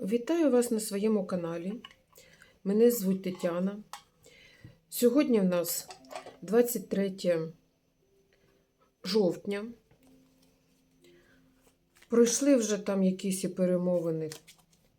Вітаю вас на своєму каналі. Мене звуть Тетяна. Сьогодні в нас 23 жовтня. Пройшли вже там якісь і перемовини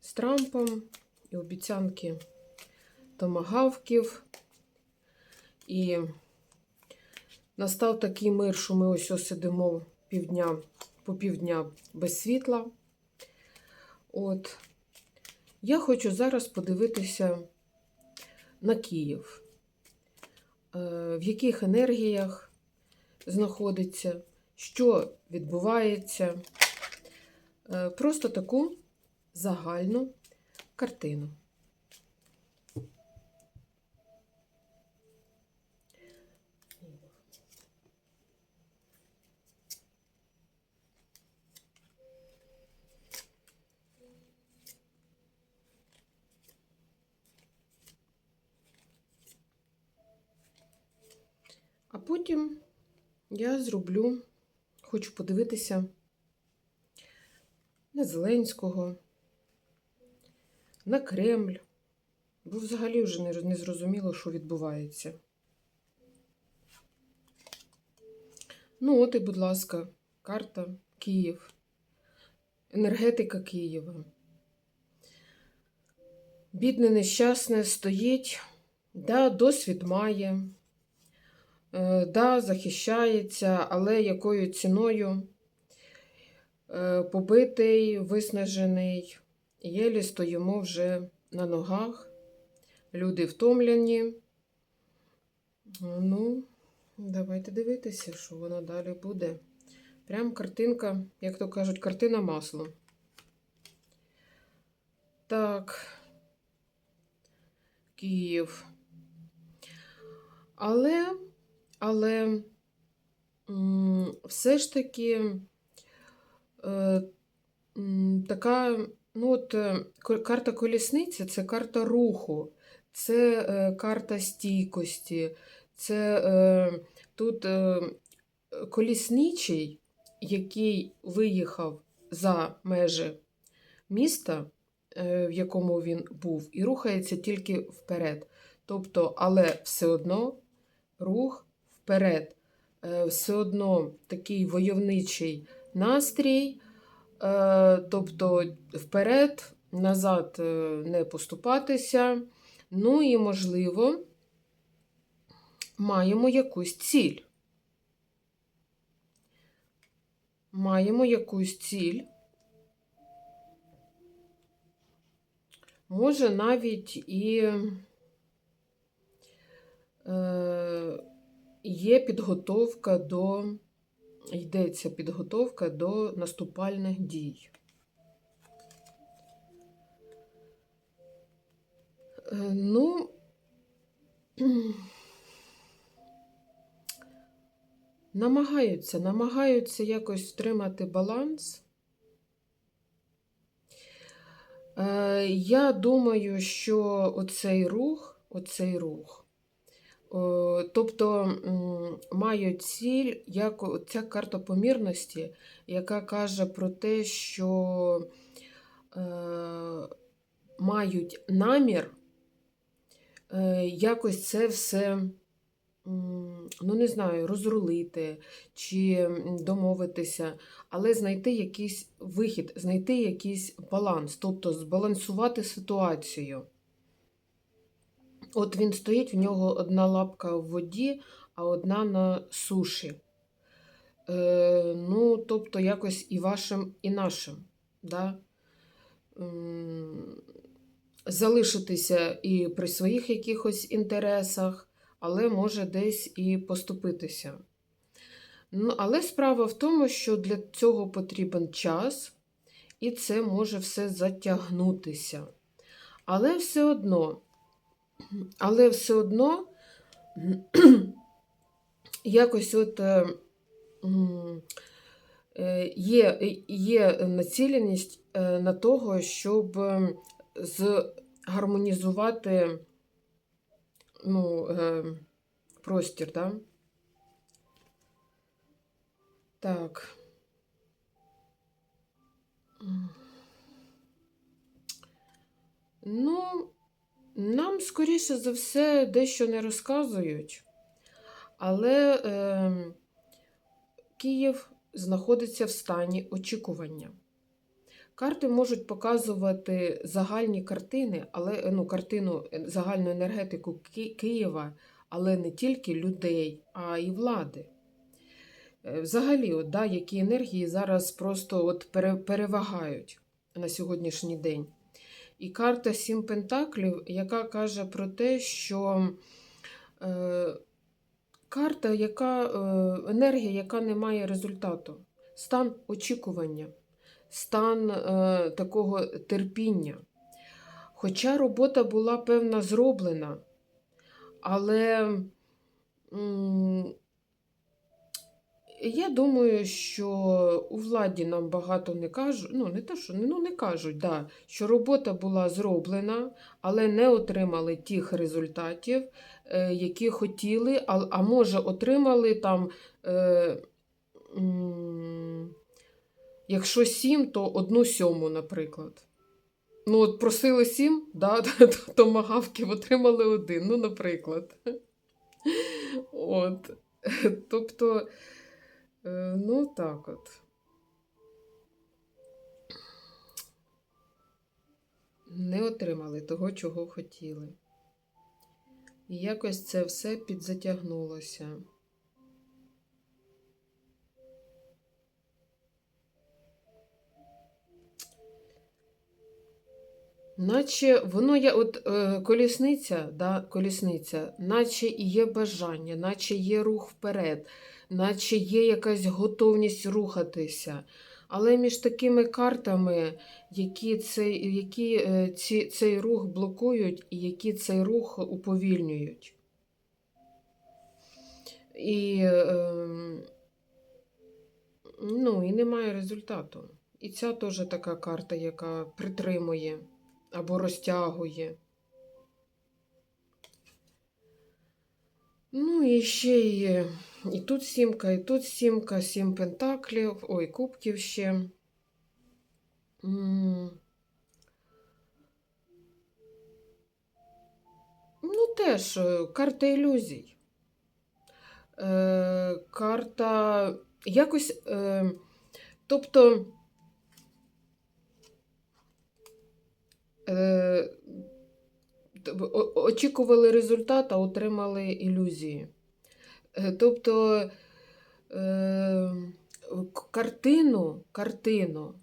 з Трампом і обіцянки томагавків. І настав такий мир, що ми ось ось сидимо півдня, по півдня без світла. От. Я хочу зараз подивитися на Київ, Е, в яких енергіях знаходиться, що відбувається. Е, Просто таку загальну картину. А потім я зроблю, хочу подивитися на Зеленського, на Кремль, бо взагалі вже не, зрозуміло, що відбувається. Ну, от і, будь ласка, карта Київ, енергетика Києва. Бідне, нещасне стоїть, да, досвід має. Е, Да, захищається, але якою ціною Е, побитий, виснажений, єлі стоїмо вже на ногах. Люди втомлені. Ну, давайте дивитися, що воно далі буде. Прям картинка, як то кажуть, картина масло. Так, Київ. Але але все ж таки е, така, ну от е, карта колісниці це карта руху, це е, карта стійкості, це тут колісничий, який виїхав за межі міста, в якому він був, і рухається тільки вперед. Тобто, але все одно рух вперед. Е, Все одно такий войовничий настрій, е, тобто вперед, назад е, не поступатися. Ну і, можливо, маємо якусь ціль. Маємо якусь ціль. Може навіть і е, є підготовка до, йдеться підготовка до наступальних дій. Е, ну, намагаються, намагаються якось втримати баланс. Е, Я думаю, що оцей рух, оцей рух, тобто м, мають ціль, як ця карта помірності, яка каже про те, що е, мають намір е, якось це все, ну не знаю, розрулити чи домовитися, але знайти якийсь вихід, знайти якийсь баланс, тобто збалансувати ситуацію. От він стоїть, в нього одна лапка в воді, а одна на суші. Е, ну, тобто, якось і вашим, і нашим. Да? Залишитися і при своїх якихось інтересах, але може десь і поступитися. Ну, але справа в тому, що для цього потрібен час, і це може все затягнутися. Але все одно, але все одно якось от е, е, є, є націленість е, на того, щоб згармонізувати ну, простір, да? Так. Ну, нам, скоріше за все, дещо не розказують, але е, Київ знаходиться в стані очікування. Карти можуть показувати загальні картини, але ну, картину е, загальну енергетику Ки- Києва, але не тільки людей, а й влади. Е, Взагалі, от, да, які енергії зараз просто от перевагають на сьогоднішній день. І карта Сім Пентаклів, яка каже про те, що е, карта, яка, е, енергія, яка не має результату, стан очікування, стан е, такого терпіння. Хоча робота була певна зроблена, але м, я думаю, що у владі нам багато не кажуть, ну не те, що ну, не кажуть, да, що робота була зроблена, але не отримали тих результатів, е, які хотіли, а, а може отримали там, е, якщо сім, то одну сьому, наприклад. Ну, от просили сім, да, то томагавків отримали один, ну, наприклад. От. Тобто. Е, Ну, так от. Не отримали того, чого хотіли. І якось це все підзатягнулося. Наче воно є, от е, колісниця, да, колісниця, наче і є бажання, наче є рух вперед, наче є якась готовність рухатися. Але між такими картами, які цей, які, е, ці, цей рух блокують і які цей рух уповільнюють. І, е, ну, і немає результату. І ця теж така карта, яка притримує або розтягує. Ну, і ще і, і тут сімка, і тут сімка, сім пентаклів, ой, кубків ще. М. Ну, теж е, карта ілюзій. Е, карта якось, е, тобто. Е, очікували результат, а отримали ілюзії. Е, Тобто е, картину, картину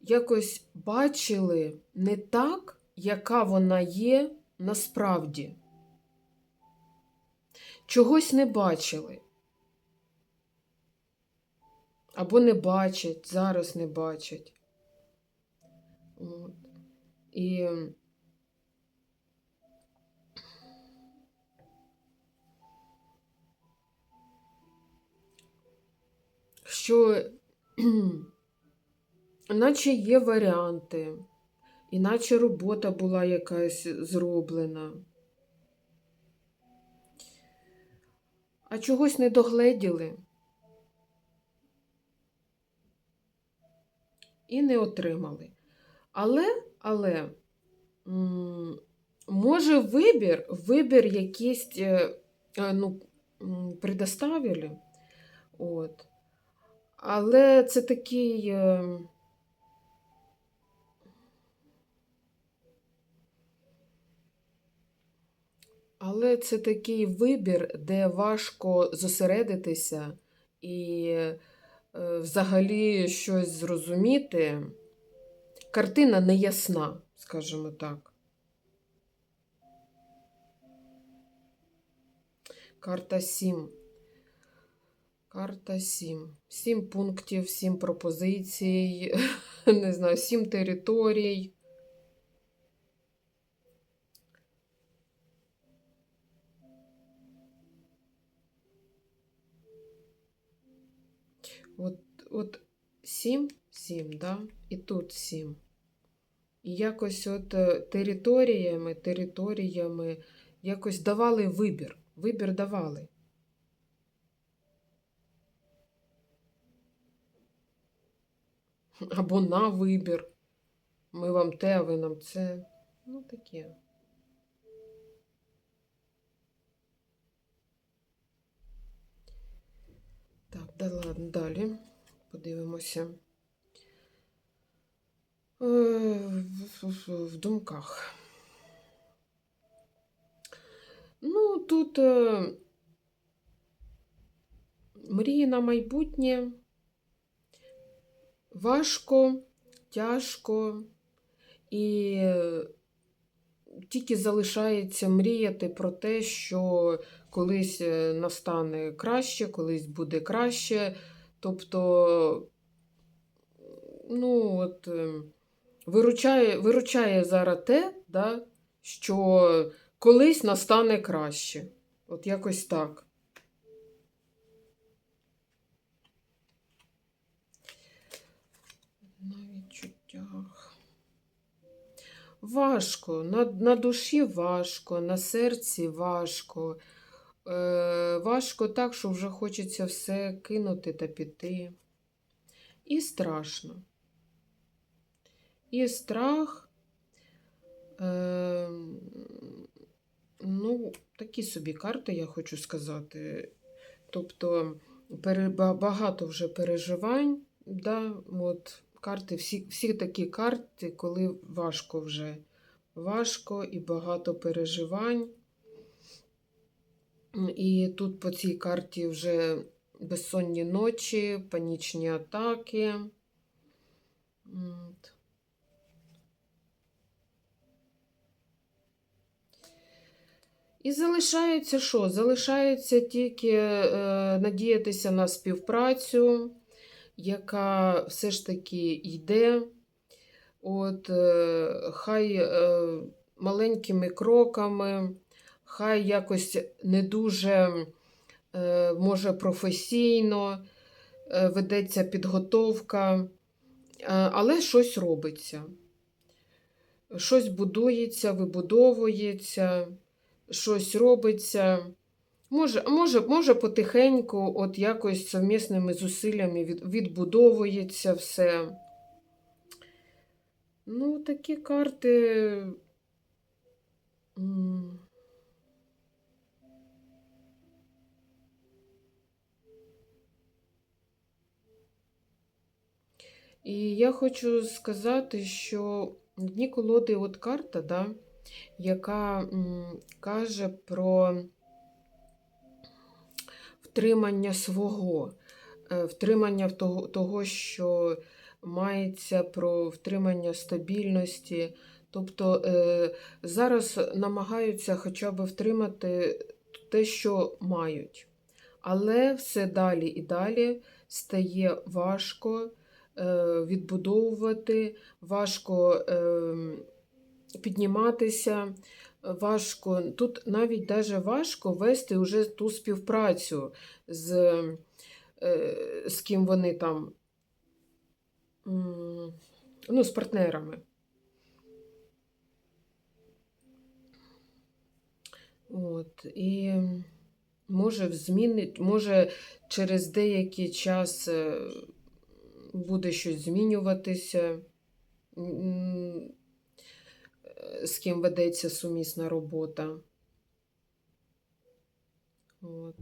якось бачили не так, яка вона є насправді. Чогось не бачили. Або не бачать, зараз не бачать. От. І що наче є варіанти, іначе робота була якась зроблена. А чогось не догледіли і не отримали. Але, але, може, вибір, вибір якийсь, е, е, ну, предоставили. От. Але це такий. е, Але це такий вибір, де важко зосередитися і е, взагалі щось зрозуміти. Картина не ясна, скажімо так. Карта 7. Карта 7. 7 пунктів, 7 пропозицій, не знаю, 7 територій. От, от 7, 7, да? І тут 7. І якось от е, територіями, територіями якось давали вибір. Вибір давали. Або на вибір. Ми вам те, а ви нам це. Ну, таке. Так, да ладно, далі. Подивимося. Е, В, думках. Ну, тут е, мрії на майбутнє. Важко, тяжко, і е, тільки залишається мріяти про те, що колись е, настане краще, колись буде краще. Тобто, ну, от, е, виручає, виручає зараз те, да, що колись настане краще. От якось так. На відчуттях. Важко, на, на душі важко, на серці важко. Е, важко так, що вже хочеться все кинути та піти. І страшно. І страх. Е, ну, такі собі карти, я хочу сказати. Тобто багато вже переживань. Да? От, карти, всі, всі такі карти, коли важко вже. Важко і багато переживань. І тут по цій карті вже безсонні ночі, панічні атаки. І залишається що? Залишається тільки е, надіятися на співпрацю, яка все ж таки йде. От, е, хай е, маленькими кроками, хай якось не дуже, е, може, професійно ведеться підготовка, але щось робиться. Щось будується, вибудовується, щось робиться. Може, може, може потихеньку, от якось совмісними зусиллями від, відбудовується все. Ну, такі карти. І я хочу сказати, що дні колоди от карта, да, яка м, каже про втримання свого, е, втримання того, що мається про втримання стабільності. Тобто е, зараз намагаються хоча б втримати те, що мають. Але все далі і далі стає важко е, відбудовувати, важко е, підніматися, важко. Тут навіть даже важко вести вже ту співпрацю з, е, з ким вони там, ну, з партнерами. От, і може змінить, може через деякий час е, буде щось змінюватися, з ким ведеться сумісна робота. От.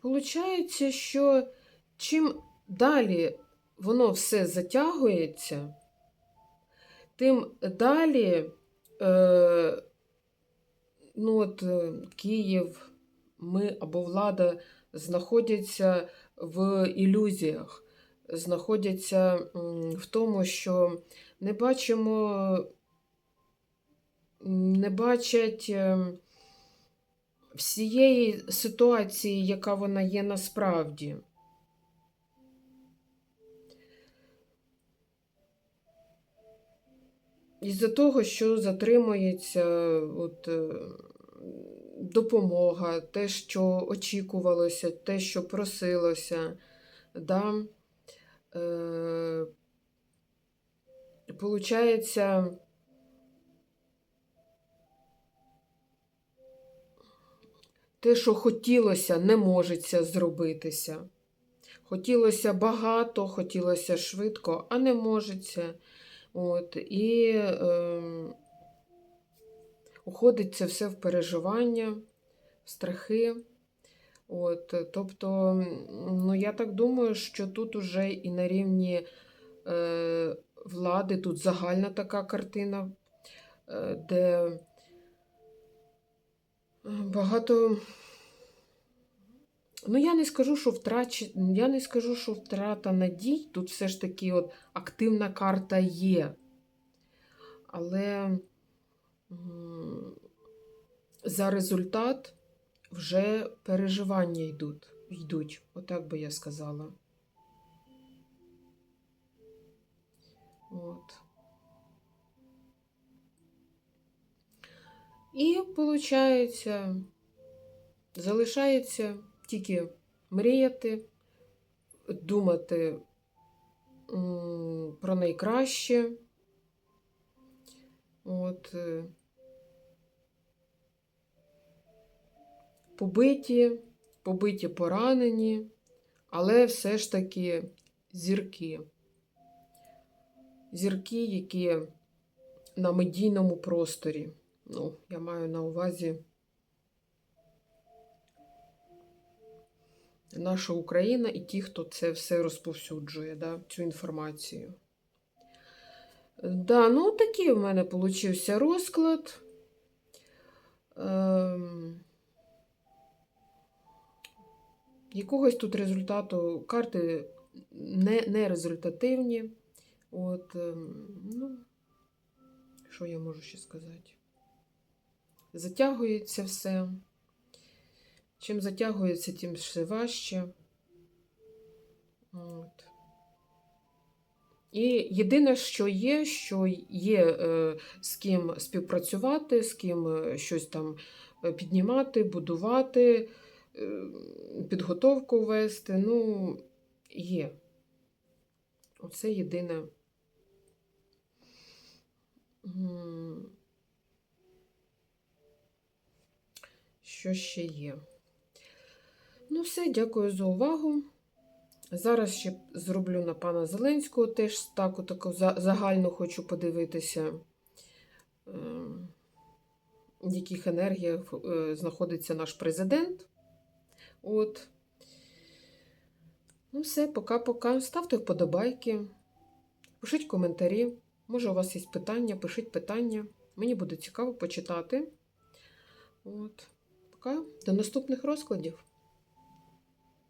Получається, що чим далі воно все затягується, тим далі е, ну от, е, Київ, ми або влада знаходяться в ілюзіях, знаходяться в тому, що не бачимо, не бачать е, всієї ситуації, яка вона є насправді. Із-за того, що затримується от, е, допомога, те, що очікувалося, те, що просилося, да, е, получається, те, що хотілося, не можеться зробитися. Хотілося багато, хотілося швидко, а не можеться. От, і е, уходить це все в переживання, в страхи. От, тобто, ну, я так думаю, що тут уже і на рівні е, влади, тут загальна така картина, е, де багато. Ну, я не скажу, що втрач... я не скажу, що втрата надій. Тут все ж таки от активна карта є. Але за результат вже переживання йдуть. йдуть. Отак би я сказала. От. І виходить, залишається тільки мріяти, думати про найкраще. От. Побиті, побиті, поранені, але все ж таки зірки. Зірки, які на медійному просторі. Ну, я маю на увазі наша Україна і ті, хто це все розповсюджує, да, цю інформацію. Да, ну такий в мене получився розклад. Ем... Якогось тут результату карти не, не результативні. От, ем, ну, що я можу ще сказати? Затягується все. Чим затягується, тим все важче. От. І єдине, що є, що є е, з ким співпрацювати, з ким е, щось там е, піднімати, будувати, підготовку вести. Ну, є. Оце єдине. Що ще є? Ну, все, дякую за увагу. Зараз ще зроблю на пана Зеленського теж таку таку за- загальну хочу подивитися, е, в яких енергіях е, знаходиться наш президент. От. Ну, все, пока-пока. Ставте вподобайки, пишіть коментарі. Може, у вас є питання, пишіть питання. Мені буде цікаво почитати. От. Пока. До наступних розкладів.